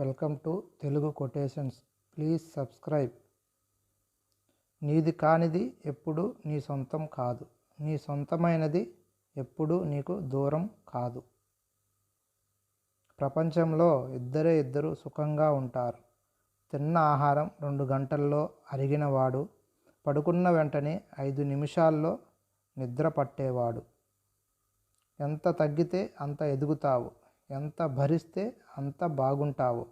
Welcome to Telugu quotations. Please subscribe. నీది కానిది ఎప్పుడు నీ సొంతం కాదు. నీ సొంతమైనది ఎప్పుడు నీకు దూరం కాదు. ప్రపంచంలో ఇద్దరే ఇద్దరు సుఖంగా ఉంటారు. తిన్న ఆహారం రెండు గంటల్లో అరిగినవాడు పడుకున్న వెంటనే ఐదు నిమిషాల్లో నిద్ర పట్టేవాడు. ఎంత తగ్గితే అంత ఎదుగుతావు. ఎంత భరిస్తే అంత బాగుంటావు.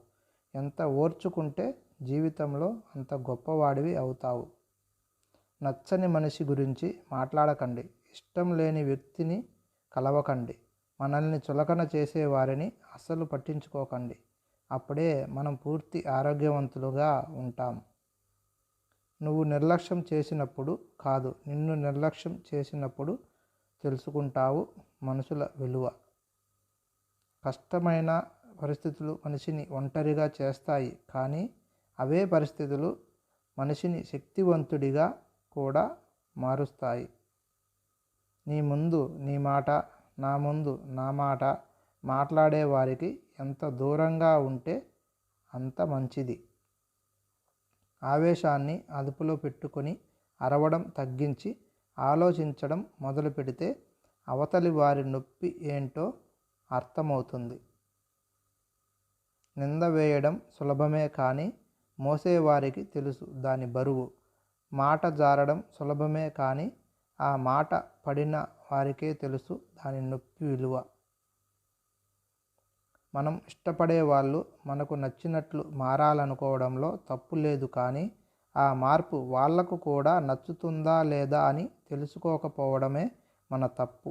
ఎంత ఓర్చుకుంటే జీవితంలో అంత గొప్పవాడివి అవుతావు. నచ్చని మనిషి గురించి మాట్లాడకండి. ఇష్టం లేని వ్యక్తిని కలవకండి. మనల్ని చులకన చేసేవారిని అస్సలు పట్టించుకోకండి. అప్పుడే మనం పూర్తి ఆరోగ్యవంతులుగా ఉంటాం. నువ్వు నిర్లక్ష్యం చేసినప్పుడు కాదు నిన్ను నిర్లక్ష్యం చేసినప్పుడు తెలుసుకుంటావు మనుషుల విలువ. కష్టమైన పరిస్థితులు మనిషిని ఒంటరిగా చేస్తాయి. కానీ అవే పరిస్థితులు మనిషిని శక్తివంతుడిగా కూడా మారుస్తాయి. నీ ముందు నీ మాట నా ముందు నా మాట మాట్లాడే వారికి ఎంత దూరంగా ఉంటే అంత మంచిది. ఆవేశాన్ని అదుపులో పెట్టుకొని అరవడం తగ్గించి ఆలోచించడం మొదలు పెడితే అవతలి వారి నొప్పి ఏంటో అర్థమవుతుంది. నింద వేయడం సులభమే కానీ మోసేవారికి తెలుసు దాని బరువు. మాట జారడం సులభమే కానీ ఆ మాట పడిన వారికే తెలుసు దాని నొప్పి విలువ. మనం ఇష్టపడే వాళ్ళు మనకు నచ్చినట్లు మారాలనుకోవడంలో తప్పు లేదు కానీ ఆ మార్పు వాళ్ళకు కూడా నచ్చుతుందా లేదా అని తెలుసుకోకపోవడమే మన తప్పు.